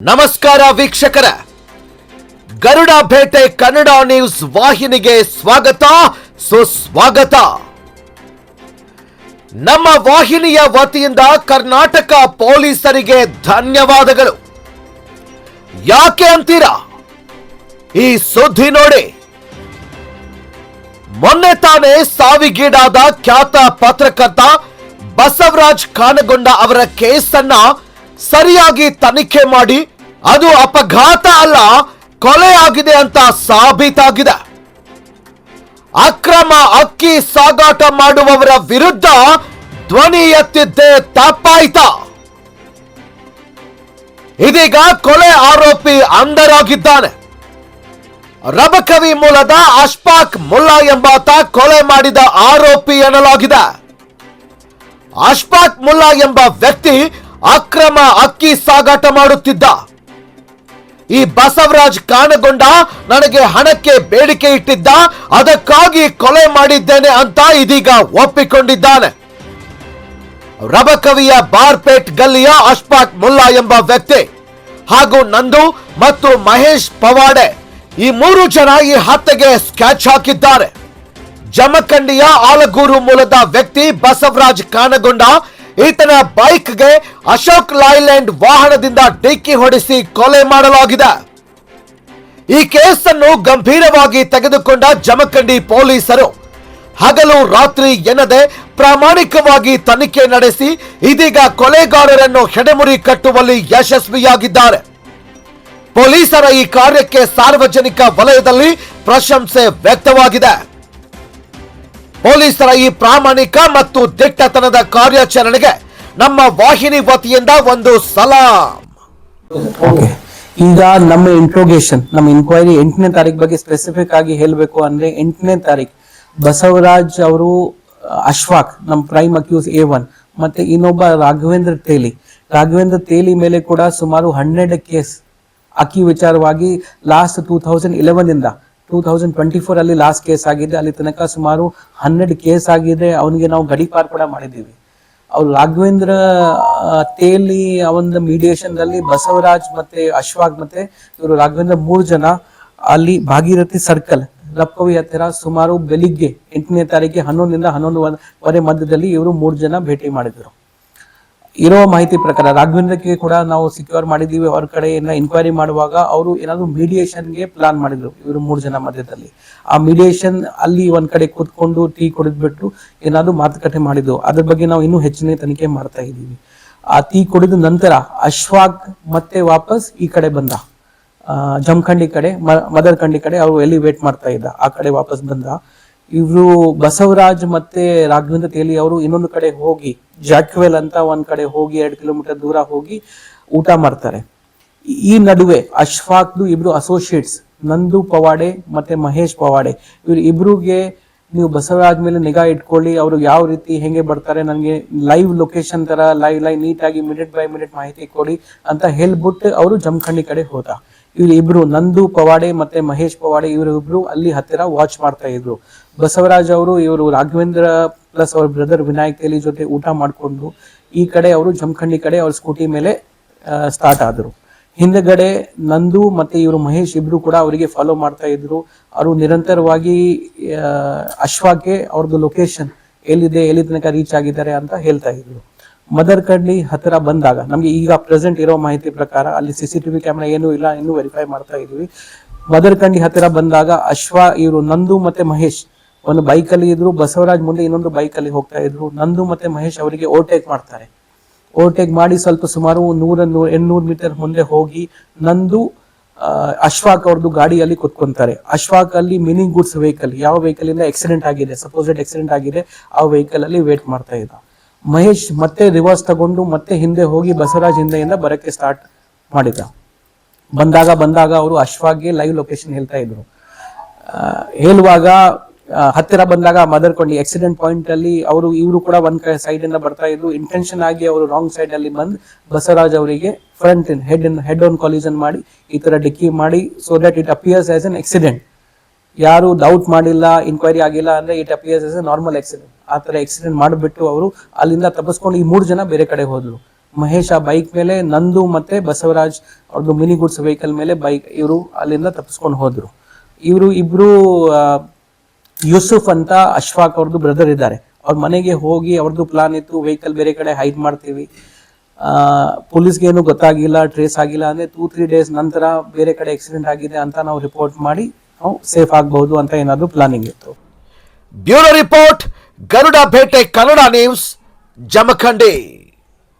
ನಮಸ್ಕಾರ ವೀಕ್ಷಕರ. ಗರುಡ ಭೇಟೆ ಕನ್ನಡ ನ್ಯೂಸ್ ವಾಹಿನಿಗೆ ಸ್ವಾಗತ, ಸುಸ್ವಾಗತ. ನಮ್ಮ ವಾಹಿನಿಯ ವತಿಯಿಂದ ಕರ್ನಾಟಕ ಪೊಲೀಸರಿಗೆ ಧನ್ಯವಾದಗಳು. ಯಾಕೆ ಅಂತೀರಾ? ಈ ಸುದ್ದಿ ನೋಡಿ. ಮೊನ್ನೆ ತಾನೇ ಸಾವಿಗೀಡಾದ ಖ್ಯಾತ ಪತ್ರಕರ್ತ ಬಸವರಾಜ್ ಕಾನಗೊಂಡ ಅವರ ಕೇಸನ್ನ ಸರಿಯಾಗಿ ತನಿಖೆ ಮಾಡಿ, ಅದು ಅಪಘಾತ ಅಲ್ಲ ಕೊಲೆ ಆಗಿದೆ ಅಂತ ಸಾಬೀತಾಗಿದೆ. ಅಕ್ರಮ ಅಕ್ಕಿ ಸಾಗಾಟ ಮಾಡುವವರ ವಿರುದ್ಧ ಧ್ವನಿ ಎತ್ತಿದ್ದೇ ತಪ್ಪಾಯ್ತ. ಇದೀಗ ಕೊಲೆ ಆರೋಪಿ ಅಂಧರಾಗಿದ್ದಾನೆ. ರಬಕವಿ ಮೂಲದ ಅಶ್ಫಾಕ್ ಮುಲ್ಲಾ ಎಂಬಾತ ಕೊಲೆ ಮಾಡಿದ ಆರೋಪಿ ಎನ್ನಲಾಗಿದೆ. ಅಶ್ಫಾಕ್ ಮುಲ್ಲಾ ಎಂಬ ವ್ಯಕ್ತಿ ಅಕ್ರಮ ಅಕ್ಕಿ ಸಾಗಾಟ ಮಾಡುತ್ತಿದ್ದ. ಈ ಬಸವರಾಜ್ ಕಾಣಗೊಂಡ ನನಗೆ ಹಣಕ್ಕೆ ಬೇಡಿಕೆ ಇಟ್ಟಿದ್ದ, ಅದಕ್ಕಾಗಿ ಕೊಲೆ ಮಾಡಿದ್ದೇನೆ ಅಂತ ಇದೀಗ ಒಪ್ಪಿಕೊಂಡಿದ್ದಾನೆ. ರಬಕವಿಯ ಬಾರ್ಪೇಟ್ ಗಲ್ಲಿಯ ಅಶ್ಪಾಕ್ ಮುಲ್ಲಾ ಎಂಬ ವ್ಯಕ್ತಿ ಹಾಗೂ ನಂದು ಮತ್ತು ಮಹೇಶ್ ಪವಾಡೆ ಈ ಮೂರು ಜನ ಈ ಹತ್ಯೆಗೆ ಸ್ಕ್ಯಾಚ್ ಹಾಕಿದ್ದಾರೆ. ಜಮಖಂಡಿಯ ಆಲಗೂರು ಮೂಲದ ವ್ಯಕ್ತಿ ಬಸವರಾಜ್ ಕಾನಗೊಂಡ ಈತನ ಬೈಕ್ಗೆ ಅಶೋಕ್ ಲೈಲ್ಯಾಂಡ್ ವಾಹನದಿಂದ ಡಿಕ್ಕಿ ಹೊಡೆಸಿ ಕೊಲೆ ಮಾಡಲಾಗಿದೆ. ಈ ಕೇಸನ್ನು ಗಂಭೀರವಾಗಿ ತೆಗೆದುಕೊಂಡ ಜಮಖಂಡಿ ಪೊಲೀಸರು ಹಗಲು ರಾತ್ರಿ ಎನ್ನದೆ ಪ್ರಾಮಾಣಿಕವಾಗಿ ತನಿಖೆ ನಡೆಸಿ ಇದೀಗ ಕೊಲೆಗಾರರನ್ನು ಹೆಡೆಮುರಿ ಕಟ್ಟುವಲ್ಲಿ ಯಶಸ್ವಿಯಾಗಿದ್ದಾರೆ. ಪೊಲೀಸರ ಈ ಕಾರ್ಯಕ್ಕೆ ಸಾರ್ವಜನಿಕ ವಲಯದಲ್ಲಿ ಪ್ರಶಂಸೆ ವ್ಯಕ್ತವಾಗಿದೆ. ಪೊಲೀಸರ ಈ ಪ್ರಾಮಾಣಿಕ ಮತ್ತು ದಿಟ್ಟತನದ ಕಾರ್ಯಾಚರಣೆಗೆ ನಮ್ಮ ವಾಹಿನಿ ವತಿಯಿಂದ ಒಂದು ಸಲಾಂ. ಈಗ ನಮ್ಮ ಇಂಟ್ರೋಗೇಷನ್ ನಮ್ಮ ಇನ್ಕ್ವೈರಿ ಎಂಟನೇ ತಾರೀಕು ಬಗ್ಗೆ ಸ್ಪೆಸಿಫಿಕ್ ಆಗಿ ಹೇಳಬೇಕು ಅಂದ್ರೆ ಎಂಟನೇ ತಾರೀಕು ಬಸವರಾಜ್ ಅವರು ಅಶ್ವಾಕ್, ನಮ್ಮ ಪ್ರೈಮ್ ಅಕ್ಯೂಸ್ ಎ ಒನ್ ಮತ್ತೆ ಇನ್ನೊಬ್ಬ ರಾಘವೇಂದ್ರ ತೇಲಿ. ರಾಘವೇಂದ್ರ ತೇಲಿ ಮೇಲೆ ಕೂಡ ಸುಮಾರು ಹನ್ನೆರಡು ಕೇಸ್ ಅಕ್ಕಿ ವಿಚಾರವಾಗಿ ಲಾಸ್ಟ್ ಟೂ ಇಲೆವೆನ್ ಇಂದ ಟೂ ತೌಸಂಡ್ ಟ್ವೆಂಟಿ ಫೋರ್ ಅಲ್ಲಿ ಲಾಸ್ಟ್ ಕೇಸ್ ಆಗಿದೆ. ಅಲ್ಲಿ ತನಕ ಸುಮಾರು ಹನ್ನೆರಡು ಕೇಸ್ ಆಗಿದೆ. ಅವನಿಗೆ ನಾವು ಗಡಿಪಾರ್ ಕೂಡ ಮಾಡಿದ್ದೀವಿ. ಅವ್ರು ರಾಘವೇಂದ್ರ ತೇಲಿ, ಅವನ ಮೀಡಿಯೇಷನ್ ಅಲ್ಲಿ ಬಸವರಾಜ್ ಮತ್ತೆ ಅಶ್ವಾಗ್ ಮತ್ತೆ ಇವರು ರಾಘವೇಂದ್ರ ಮೂರು ಜನ ಅಲ್ಲಿ ಭಾಗೀರಥಿ ಸರ್ಕಲ್ ರಪ್ಪವಿ ಹತ್ತಿರ ಸುಮಾರು ಬೆಳಿಗ್ಗೆ ಎಂಟನೇ ತಾರೀಕಿಗೆ ಹನ್ನೊಂದರಿಂದ ಹನ್ನೊಂದುವರೆ ಮಧ್ಯದಲ್ಲಿ ಇವರು ಮೂರು ಜನ ಭೇಟಿ ಮಾಡಿದ್ರು. ಇರೋ ಮಾಹಿತಿ ಪ್ರಕಾರ ರಾಘವೇಂದ್ರಕ್ಕೆ ಕೂಡ ನಾವು ಸಿಕ್ಯೂರ್ ಮಾಡಿದೀವಿ ಅವ್ರ ಕಡೆ ಏನ ಇನ್ಕ್ವೈರಿ ಮಾಡುವಾಗ ಅವರು ಏನಾದ್ರು ಮೀಡಿಯೇಷನ್ಗೆ ಪ್ಲಾನ್ ಮಾಡಿದ್ರು ಇವರು ಮೂರು ಜನ ಮಧ್ಯದಲ್ಲಿ. ಆ ಮೀಡಿಯೇಷನ್ ಅಲ್ಲಿ ಒಂದ್ ಕಡೆ ಕೂತ್ಕೊಂಡು ಟೀ ಕುಡಿದ್ಬಿಟ್ಟು ಏನಾದ್ರು ಮಾತುಕತೆ ಮಾಡಿದ್ರು. ಅದ್ರ ಬಗ್ಗೆ ನಾವು ಇನ್ನೂ ಹೆಚ್ಚಿನ ತನಿಖೆ ಮಾಡ್ತಾ ಇದ್ದೀವಿ. ಆ ಟೀ ಕುಡಿದ ನಂತರ ಅಶ್ವಾಗ್ ಮತ್ತೆ ವಾಪಸ್ ಈ ಕಡೆ ಬಂದ. ಜಮಖಂಡಿ ಕಡೆ ಮದರ್ ಮದರ್ಕಂಡಿ ಕಡೆ ಅವರು ಎಲ್ಲಿ ವೇಟ್ ಮಾಡ್ತಾ ಇದ್ದ, ಆ ಕಡೆ ವಾಪಸ್ ಬಂದ. ಇವರು ಬಸವರಾಜ್ ಮತ್ತೆ ರಾಘವೇಂದ್ರ ತೇಲಿ ಅವರು ಇನ್ನೊಂದು ಕಡೆ ಹೋಗಿ, ಜಾಕ್ವೆಲ್ ಅಂತ ಒಂದ್ ಕಡೆ ಹೋಗಿ, ಎರಡು ಕಿಲೋಮೀಟರ್ ದೂರ ಹೋಗಿ ಊಟ ಮಾಡ್ತಾರೆ. ಈ ನಡುವೆ ಅಶ್ಫಾಕ್ದು ಇಬ್ರು ಅಸೋಸಿಯೇಟ್ಸ್ ನಂದು ಪವಾಡೆ ಮತ್ತೆ ಮಹೇಶ್ ಪವಾಡೆ, ಇವ್ರು ಇಬ್ರಿಗೆ ನೀವು ಬಸವರಾಜ್ ಮೇಲೆ ನಿಗಾ ಇಟ್ಕೊಳ್ಳಿ, ಅವರು ಯಾವ ರೀತಿ ಹೆಂಗೆ ಬರ್ತಾರೆ ನನಗೆ ಲೈವ್ ಲೊಕೇಶನ್ ತರ ಲೈವ್ ಲೈವ್ ನೀಟಾಗಿ ಮಿನಿಟ್ ಬೈ ಮಿನಿಟ್ ಮಾಹಿತಿ ಕೊಡಿ ಅಂತ ಹೇಳ್ಬಿಟ್ಟು ಅವರು ಜಮಖಂಡಿ ಕಡೆ ಹೋದ. ಇವ್ರು ಇಬ್ರು, ನಂದು ಪವಾಡೆ ಮತ್ತೆ ಮಹೇಶ್ ಪವಾಡೆ ಇವರು ಇಬ್ರು ಅಲ್ಲಿ ಹತ್ತಿರ ವಾಚ್ ಮಾಡ್ತಾ ಇದ್ರು. ಬಸವರಾಜ್ ಅವರು, ಇವರು ರಾಘವೇಂದ್ರ ಪ್ಲಸ್ ಅವ್ರ ಬ್ರದರ್ ವಿನಾಯಕ್ ತೇಲಿ ಜೊತೆ ಊಟ ಮಾಡಿಕೊಂಡು ಈ ಕಡೆ ಅವರು, ಜಮಖಂಡಿ ಕಡೆ ಅವ್ರ ಸ್ಕೂಟಿ ಮೇಲೆ ಸ್ಟಾರ್ಟ್ ಆದ್ರು. ಹಿಂದಗಡೆ ನಂದು ಮತ್ತೆ ಇವರು ಮಹೇಶ್ ಇಬ್ರು ಕೂಡ ಅವರಿಗೆ ಫಾಲೋ ಮಾಡ್ತಾ ಇದ್ರು. ಅವರು ನಿರಂತರವಾಗಿ ಅಶ್ವಾಗೆ ಅವ್ರದ್ದು ಲೊಕೇಶನ್ ಎಲ್ಲಿದೆ, ಎಲ್ಲಿ ತನಕ ರೀಚ್ ಆಗಿದ್ದಾರೆ ಅಂತ ಹೇಳ್ತಾ ಇದ್ರು. ಮದರ್ಕಂಡಿ ಹತ್ತಿರ ಬಂದಾಗ, ನಮಗೆ ಈಗ ಪ್ರೆಸೆಂಟ್ ಇರೋ ಮಾಹಿತಿ ಪ್ರಕಾರ ಅಲ್ಲಿ ಸಿ ಸಿ ಟಿವಿ ಕ್ಯಾಮೆರಾ ಏನೂ ಇಲ್ಲ, ಇನ್ನೂ ವೆರಿಫೈ ಮಾಡ್ತಾ ಇದೀವಿ ಮದರ್ಕಂಡಿ ಹತ್ತಿರ ಬಂದಾಗ ಅಶ್ವ, ಇವರು ನಂದು ಮತ್ತೆ ಮಹೇಶ್. ಒಂದು ಬೈಕ್ ಅಲ್ಲಿ ಇದ್ರು, ಬಸವರಾಜ್ ಮುಂದೆ ಇನ್ನೊಂದು ಬೈಕ್ ಅಲ್ಲಿ ಹೋಗ್ತಾ ಇದ್ರು. ನಂದು ಮತ್ತೆ ಮಹೇಶ್ ಅವರಿಗೆ ಓವರ್ಟೇಕ್ ಮಾಡ್ತಾರೆ. ಓವರ್ಟೇಕ್ ಮಾಡಿ ಸ್ವಲ್ಪ ಸುಮಾರು ನೂರ ನೂರ ಎಂಟ್ನೂರು ಮೀಟರ್ ಮುಂದೆ ಹೋಗಿ ನಂದು ಅಶ್ವಾಕ್ ಅವ್ರದ್ದು ಗಾಡಿಯಲ್ಲಿ ಕುತ್ಕೊಂತಾರೆ. ಅಶ್ವಾಕ್ ಅಲ್ಲಿ ಮಿನಿ ಗುಡ್ಸ್ ವೆಹಿಕಲ್ ಯಾವ ವೆಹಿಕಲ್ ಇಂದ ಆಕ್ಸಿಡೆಂಟ್ ಆಗಿದೆ ಸಪೋಸೆಡ್ ಆಕ್ಸಿಡೆಂಟ್ ಆಗಿದೆ, ಆ ವೆಹಿಕಲ್ ಅಲ್ಲಿ ವೇಟ್ ಮಾಡ್ತಾ ಇದ್ದ. ಮಹೇಶ್ ಮತ್ತೆ ರಿವರ್ಸ್ ತಗೊಂಡು ಮತ್ತೆ ಹಿಂದೆ ಹೋಗಿ ಬಸವರಾಜ್ ಹಿಂದೆಯಿಂದ ಬರಕ್ಕೆ ಸ್ಟಾರ್ಟ್ ಮಾಡಿದ ಬಂದಾಗ ಬಂದಾಗ ಅವರು ಅಶ್ವಾಗೆ ಲೈವ್ ಲೊಕೇಶನ್ ಹೇಳ್ತಾ ಇದ್ರು. ಹೇಳುವಾಗ ಹತ್ತಿರ ಬಂದಾಗ ಮದರ್ಕೊಂಡಿ ಆಕ್ಸಿಡೆಂಟ್ ಪಾಯಿಂಟ್ ಅಲ್ಲಿ ಅವರು, ಇವರು ಕೂಡ ಒಂದ್ ಸೈಡ್ ಇಂದ ಬರ್ತಾ ಇದ್ರು. ಇಂಟೆನ್ಷನ್ ಆಗಿ ಅವರು ರಾಂಗ್ ಸೈಡ್ ಅಲ್ಲಿ ಬಂದು ಬಸವರಾಜ್ ಅವರಿಗೆ front in head in head on collision ಮಾಡಿ ಈ ತರ ಡಿಕ್ಕಿ ಮಾಡಿ so that it appears as an accident ಯಾರು ಡೌಟ್ ಮಾಡಿಲ್ಲ ಇನ್ಕ್ವೈರಿ ಆಗಿಲ್ಲ ಅಂದ್ರೆ it appears as a normal accident ಆ ತರ ಆಕ್ಸಿಡೆಂಟ್ ಮಾಡಿಬಿಟ್ಟು ಅವರು ಅಲ್ಲಿಂದ ತಪ್ಪಿಸ್ಕೊಂಡು ಈ ಮೂರು ಜನ ಬೇರೆ ಕಡೆ ಹೋದ್ರು ಮಹೇಶ್ ಆ ಬೈಕ್ ಮೇಲೆ, ನಂದು ಮತ್ತೆ ಬಸವರಾಜ್ ಅವ್ರದ್ದು ಮಿನಿ ಗುಡ್ಸ್ ವೆಹಿಕಲ್ ಮೇಲೆ ಬೈಕ್ ಇವರು ಅಲ್ಲಿಂದ ತಪ್ಪಿಸ್ಕೊಂಡು ಹೋದ್ರು. ಇವರು ಇಬ್ರು ಯೂಸುಫ್ ಅಂತ ಅಶ್ಫಾಕ್ ಅವ್ರದ್ದು ಬ್ರದರ್ ಇದ್ದಾರೆ. ಅವ್ರ ಮನೆಗೆ ಹೋಗಿ ಅವ್ರದ್ದು ಪ್ಲಾನ್ ಇತ್ತು ವೆಹಿಕಲ್ ಬೇರೆ ಕಡೆ ಹೈಡ್ ಮಾಡ್ತೀವಿ. ಪೊಲೀಸ್ಗೆ ಏನು ಗೊತ್ತಾಗಿಲ್ಲ ಟ್ರೇಸ್ ಆಗಿಲ್ಲ ಅಂದ್ರೆ ಟೂ ತ್ರೀ ಡೇಸ್ ನಂತರ ಬೇರೆ ಕಡೆ ಆಕ್ಸಿಡೆಂಟ್ ಆಗಿದೆ ಅಂತ ನಾವು ರಿಪೋರ್ಟ್ ಮಾಡಿ ನಾವು ಸೇಫ್ ಆಗಬಹುದು ಅಂತ ಏನಾದ್ರು ಪ್ಲಾನಿಂಗ್ ಇತ್ತು. ಬ್ಯೂರೋ ರಿಪೋರ್ಟ್ ಗರುಡ ಭೇಟೆ ಕನ್ನಡ ನ್ಯೂಸ್ ಜಮಖಂಡಿ